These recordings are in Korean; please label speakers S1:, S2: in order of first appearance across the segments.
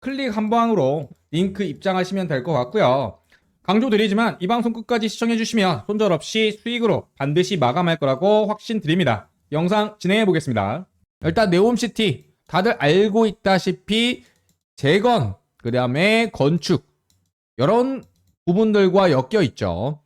S1: 클릭 한 방으로 링크 입장하시면 될 것 같고요. 강조드리지만 이 방송 끝까지 시청해주시면 손절 없이 수익으로 반드시 마감할 거라고 확신드립니다. 영상 진행해 보겠습니다. 일단 네옴시티 다들 알고 있다시피 재건 그 다음에 건축 이런 부분들과 엮여 있죠.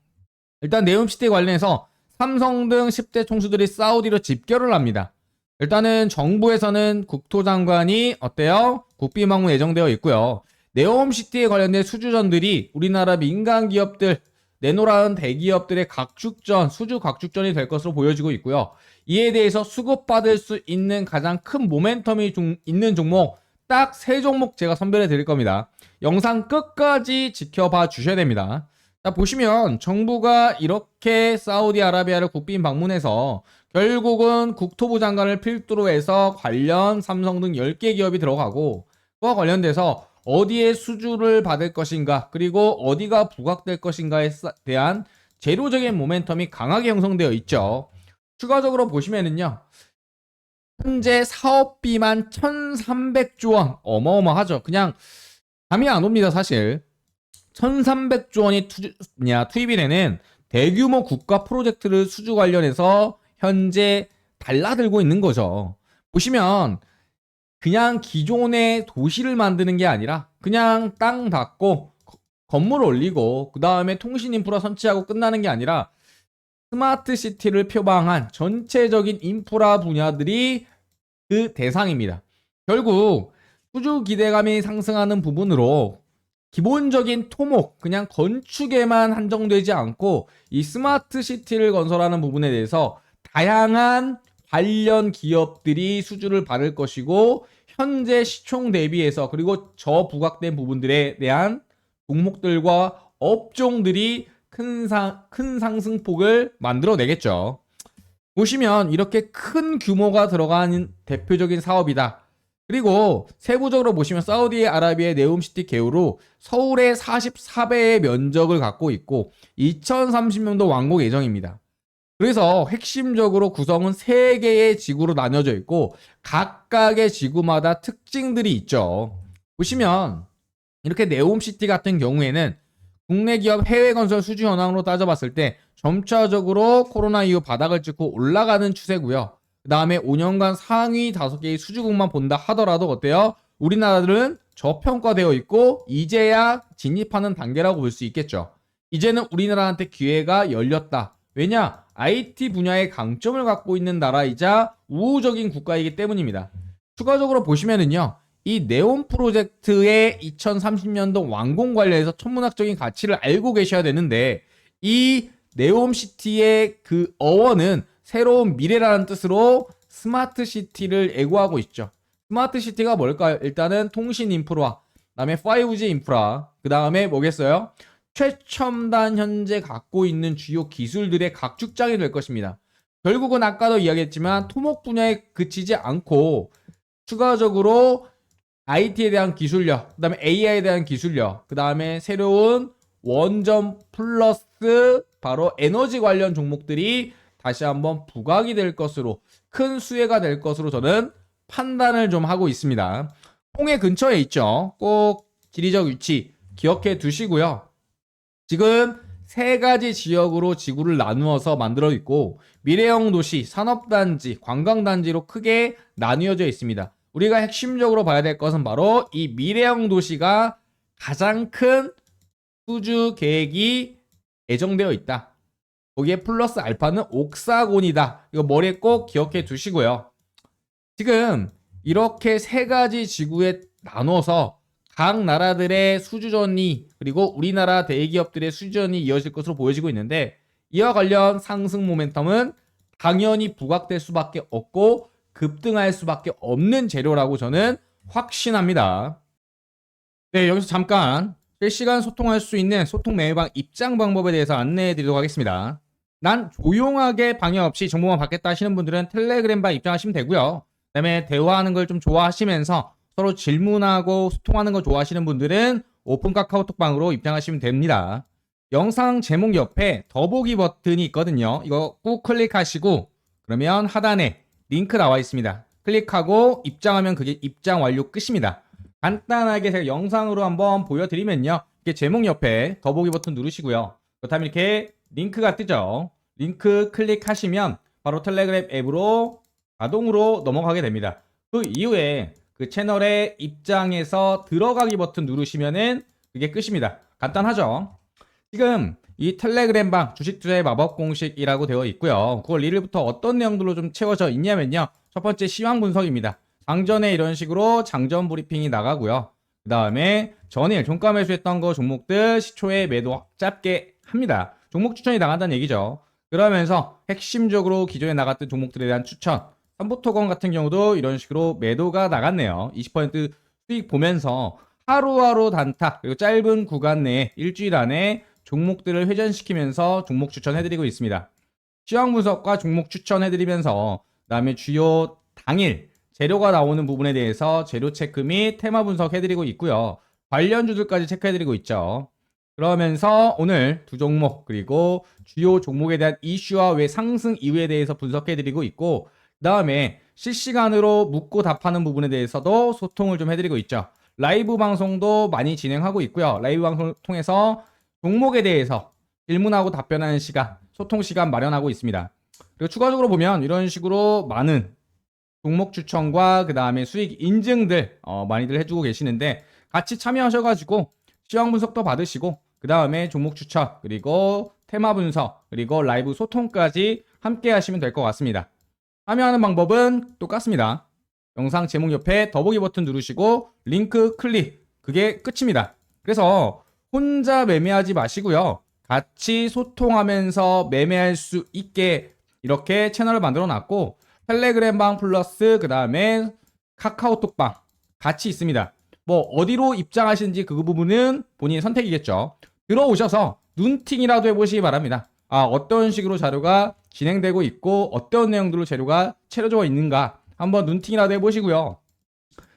S1: 일단 네옴시티 관련해서 삼성 등 10대 총수들이 사우디로 집결을 합니다. 일단은 정부에서는 국토장관이 어때요? 국비망무 예정되어 있고요. 네옴시티에 관련된 수주전들이 우리나라 민간 기업들 내노라는 대기업들의 각축전, 수주 각축전이 될 것으로 보여지고 있고요. 이에 대해서 수급받을 수 있는 가장 큰 모멘텀이 중- 있는 종목 딱 세 종목 제가 선별해 드릴 겁니다. 영상 끝까지 지켜봐 주셔야 됩니다. 자, 보시면 정부가 이렇게 사우디아라비아를 국빈 방문해서 결국은 국토부 장관을 필두로 해서 관련 삼성 등 10개 기업이 들어가고 그와 관련돼서 어디에 수주를 받을 것인가 그리고 어디가 부각될 것인가에 싸- 대한 제로적인 모멘텀이 강하게 형성되어 있죠. 추가적으로 보시면은요. 현재 사업비만 1,300조 원 어마어마하죠. 그냥 감이 안 옵니다, 사실. 1,300조 원이 투, 냐, 투입이 되는 대규모 국가 프로젝트를 수주 관련해서 현재 달라들고 있는 거죠. 보시면 그냥 기존의 도시를 만드는 게 아니라 그냥 땅 닫고 거- 건물 올리고 그 다음에 통신 인프라 선치하고 끝나는 게 아니라 스마트 시티를 표방한 전체적인 인프라 분야들이 그 대상입니다. 결국 수주 기대감이 상승하는 부분으로 기본적인 토목, 그냥 건축에만 한정되지 않고 이 스마트 시티를 건설하는 부분에 대해서 다양한 관련 기업들이 수주를 받을 것이고 현재 시총 대비해서 그리고 저 부각된 부분들에 대한 종목들과 업종들이 큰, 상, 큰 상승폭을 만들어내겠죠. 보시면 이렇게 큰 규모가 들어간 대표적인 사업이다. 그리고 세부적으로 보시면 사우디아라비아의 네옴시티 개우로 서울의 44배의 면적을 갖고 있고 2030년도 완공 예정입니다. 그래서 핵심적으로 구성은 3개의 지구로 나뉘어져 있고 각각의 지구마다 특징들이 있죠. 보시면 이렇게 네옴시티 같은 경우에는 국내 기업 해외 건설 수주 현황으로 따져봤을 때 점차적으로 코로나 이후 바닥을 찍고 올라가는 추세고요. 그 다음에 5년간 상위 5개의 수주국만 본다 하더라도 어때요? 우리나라들은 저평가되어 있고 이제야 진입하는 단계라고 볼 수 있겠죠. 이제는 우리나라한테 기회가 열렸다. 왜냐? IT 분야의 강점을 갖고 있는 나라이자 우호적인 국가이기 때문입니다. 추가적으로 보시면은요. 이 네온 프로젝트의 2030년도 완공 관련해서 천문학적인 가치를 알고 계셔야 되는데 이 네옴시티의 그 어원은 새로운 미래라는 뜻으로 스마트 시티를 애고하고 있죠. 스마트 시티가 뭘까요? 일단은 통신 인프라, 그다음에 5G 인프라, 그다음에 뭐겠어요? 최첨단 현재 갖고 있는 주요 기술들의 각축장이 될 것입니다. 결국은 아까도 이야기했지만 토목 분야에 그치지 않고 추가적으로 IT에 대한 기술력, 그 다음에 AI에 대한 기술력, 그 다음에 새로운 원전 플러스 바로 에너지 관련 종목들이 다시 한번 부각이 될 것으로 큰 수혜가 될 것으로 저는 판단을 좀 하고 있습니다. 홍해 근처에 있죠. 꼭 지리적 위치 기억해 두시고요. 지금 세 가지 지역으로 지구를 나누어서 만들어 있고 미래형 도시, 산업단지, 관광단지로 크게 나뉘어져 있습니다. 우리가 핵심적으로 봐야 될 것은 바로 이 미래형 도시가 가장 큰 수주 계획이 예정되어 있다. 거기에 플러스 알파는 옥사곤이다. 이거 머리에 꼭 기억해 두시고요. 지금 이렇게 세 가지 지구에 나눠서 각 나라들의 수주전이 그리고 우리나라 대기업들의 수주전이 이어질 것으로 보여지고 있는데 이와 관련 상승 모멘텀은 당연히 부각될 수밖에 없고 급등할 수밖에 없는 재료라고 저는 확신합니다. 네, 여기서 잠깐 실시간 소통할 수 있는 소통 매매방 입장 방법에 대해서 안내해 드리도록 하겠습니다. 난 조용하게 방해 없이 정보만 받겠다 하시는 분들은 텔레그램 방 입장하시면 되고요. 그다음에 대화하는 걸 좀 좋아하시면서 서로 질문하고 소통하는 거 좋아하시는 분들은 오픈 카카오톡방으로 입장하시면 됩니다. 영상 제목 옆에 더보기 버튼이 있거든요. 이거 꾹 클릭하시고 그러면 하단에 링크 나와 있습니다. 클릭하고 입장하면 그게 입장 완료 끝입니다. 간단하게 제가 영상으로 한번 보여드리면요. 이게 제목 옆에 더보기 버튼 누르시고요. 그렇다면 이렇게 링크가 뜨죠. 링크 클릭하시면 바로 텔레그램 앱으로 자동으로 넘어가게 됩니다. 그 이후에 그 채널의 입장에서 들어가기 버튼 누르시면은 그게 끝입니다. 간단하죠? 지금 이 텔레그램 방 주식 투자의 마법 공식이라고 되어 있고요. 9월 1일부터 어떤 내용들로 좀 채워져 있냐면요. 첫 번째 시황 분석입니다. 장전에 이런 식으로 장전 브리핑이 나가고요. 그 다음에 전일 종가 매수했던 거 종목들 시초에 매도 짧게 합니다. 종목 추천이 나간다는 얘기죠. 그러면서 핵심적으로 기존에 나갔던 종목들에 대한 추천. 삼부토건 같은 경우도 이런 식으로 매도가 나갔네요. 20% 수익 보면서 하루하루 단타 그리고 짧은 구간 내에 일주일 안에 종목들을 회전시키면서 종목 추천해드리고 있습니다. 시황 분석과 종목 추천해드리면서 그다음에 주요 당일 재료가 나오는 부분에 대해서 재료 체크 및 테마 분석해드리고 있고요. 관련주들까지 체크해드리고 있죠. 그러면서 오늘 두 종목 그리고 주요 종목에 대한 이슈와 왜 상승 이유에 대해서 분석해드리고 있고 그 다음에 실시간으로 묻고 답하는 부분에 대해서도 소통을 좀 해드리고 있죠. 라이브 방송도 많이 진행하고 있고요. 라이브 방송을 통해서 종목에 대해서 질문하고 답변하는 시간, 소통 시간 마련하고 있습니다. 그리고 추가적으로 보면 이런 식으로 많은 종목 추천과 그 다음에 수익 인증들 어, 많이들 해주고 계시는데 같이 참여하셔가지고 시황 분석도 받으시고 그 다음에 종목 추천 그리고 테마 분석 그리고 라이브 소통까지 함께 하시면 될 것 같습니다. 참여하는 방법은 똑같습니다. 영상 제목 옆에 더보기 버튼 누르시고 링크 클릭 그게 끝입니다. 그래서 혼자 매매하지 마시고요. 같이 소통하면서 매매할 수 있게 이렇게 채널을 만들어 놨고 텔레그램 방 플러스 그 다음에 카카오톡 방 같이 있습니다. 뭐 어디로 입장하시는지 그 부분은 본인의 선택이겠죠. 들어오셔서 눈팅이라도 해보시기 바랍니다. 아 어떤 식으로 자료가 진행되고 있고 어떤 내용들로 재료가 채워져 있는가 한번 눈팅이라도 해보시고요.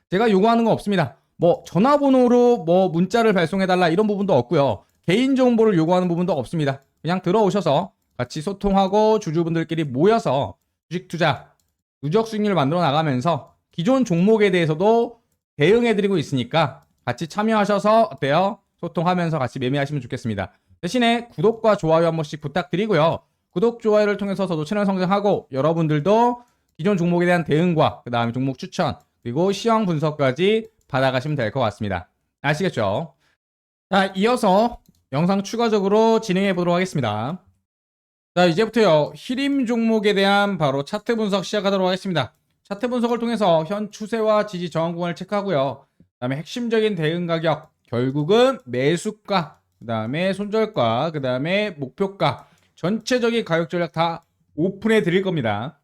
S1: 제가 요구하는 건 없습니다. 뭐 전화번호로 뭐 문자를 발송해달라 이런 부분도 없고요. 개인 정보를 요구하는 부분도 없습니다. 그냥 들어오셔서 같이 소통하고 주주분들끼리 모여서 주식 투자 누적 수익률을 만들어 나가면서 기존 종목에 대해서도 대응해드리고 있으니까 같이 참여하셔서 어때요? 소통하면서 같이 매매하시면 좋겠습니다. 대신에 구독과 좋아요 한 번씩 부탁드리고요. 구독, 좋아요를 통해서 저도 채널 성장하고 여러분들도 기존 종목에 대한 대응과 그 다음에 종목 추천 그리고 시황 분석까지 받아가시면 될 것 같습니다. 아시겠죠? 자, 이어서 영상 추가적으로 진행해 보도록 하겠습니다. 자, 이제부터요. 히림 종목에 대한 바로 차트 분석 시작하도록 하겠습니다. 차트 분석을 통해서 현 추세와 지지 저항 구간을 체크하고요. 그 다음에 핵심적인 대응 가격, 결국은 매수가, 그 다음에 손절가, 그 다음에 목표가, 전체적인 가격 전략 다 오픈해 드릴 겁니다.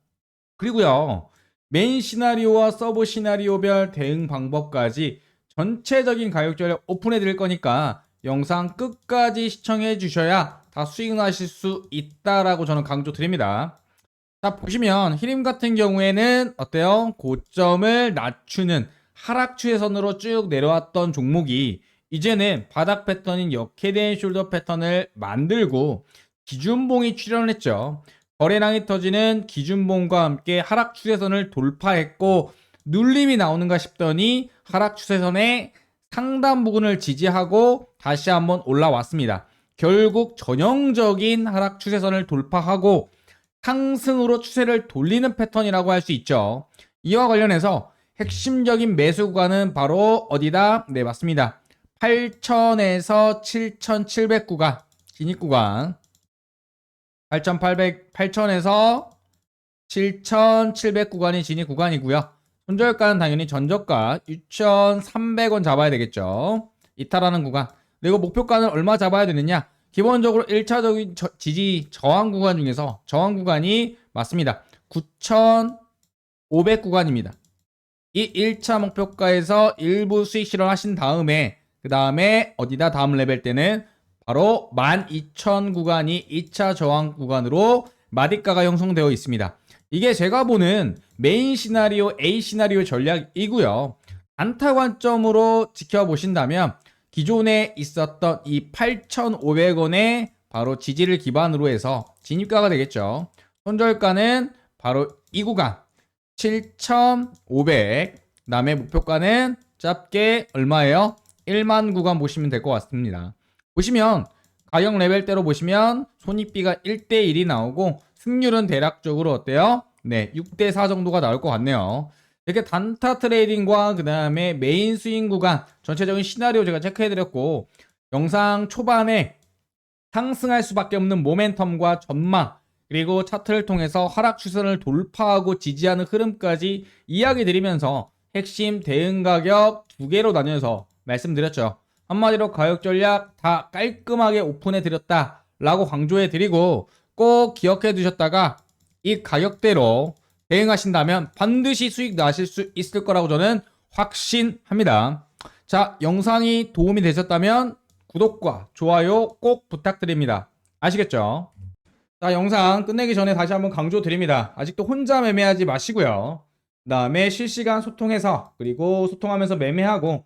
S1: 그리고요. 메인 시나리오와 서브 시나리오별 대응 방법까지 전체적인 가격 전략 오픈해 드릴 거니까 영상 끝까지 시청해 주셔야 다 수익 나실 수 있다라고 저는 강조 드립니다. 자, 보시면 히림 같은 경우에는 어때요? 고점을 낮추는 하락 추세선으로 쭉 내려왔던 종목이 이제는 바닥 패턴인 역헤드앤 숄더 패턴을 만들고 기준봉이 출현했죠. 거래량이 터지는 기준봉과 함께 하락 추세선을 돌파했고 눌림이 나오는가 싶더니 하락 추세선의 상단 부분을 지지하고 다시 한번 올라왔습니다. 결국 전형적인 하락 추세선을 돌파하고 상승으로 추세를 돌리는 패턴이라고 할 수 있죠. 이와 관련해서 핵심적인 매수 구간은 바로 어디다? 네, 맞습니다. 8,000에서 7,700 구간, 진입 구간. 8,800, 8,000에서 7,700 구간이 진입 구간이고요. 손절가는 당연히 전저가 6,300원 잡아야 되겠죠. 이탈하는 구간. 그리고 목표가는 얼마 잡아야 되느냐? 기본적으로 1차적인 저, 지지 저항 구간 중에서 저항 구간이 맞습니다. 9,500 구간입니다. 이 1차 목표가에서 일부 수익 실현하신 다음에 그 다음에 어디다 다음 레벨 때는 바로 12,000 구간이 2차 저항 구간으로 마디가가 형성되어 있습니다. 이게 제가 보는 메인 시나리오 A 시나리오 전략이고요. 안타 관점으로 지켜보신다면 기존에 있었던 이 8,500원의 바로 지지를 기반으로 해서 진입가가 되겠죠. 손절가는 바로 이 구간 7,500. 그다음에 목표가는 짧게 얼마예요? 1만 구간 보시면 될 것 같습니다. 보시면 가격 레벨대로 보시면 손익비가 1대1이 나오고 승률은 대략적으로 어때요? 네, 6대4 정도가 나올 것 같네요. 이렇게 단타 트레이딩과 그 다음에 메인 스윙 구간 전체적인 시나리오 제가 체크해드렸고 영상 초반에 상승할 수밖에 없는 모멘텀과 전망 그리고 차트를 통해서 하락 추선을 돌파하고 지지하는 흐름까지 이야기 드리면서 핵심 대응 가격 두 개로 나뉘어서 말씀드렸죠. 한마디로 가격 전략 다 깔끔하게 오픈해 드렸다 라고 강조해 드리고 꼭 기억해 두셨다가 이 가격대로 대응하신다면 반드시 수익 나실 수 있을 거라고 저는 확신합니다. 자, 영상이 도움이 되셨다면 구독과 좋아요 꼭 부탁드립니다. 아시겠죠? 자, 영상 끝내기 전에 다시 한번 강조 드립니다. 아직도 혼자 매매하지 마시고요. 그 다음에 실시간 소통해서 그리고 소통하면서 매매하고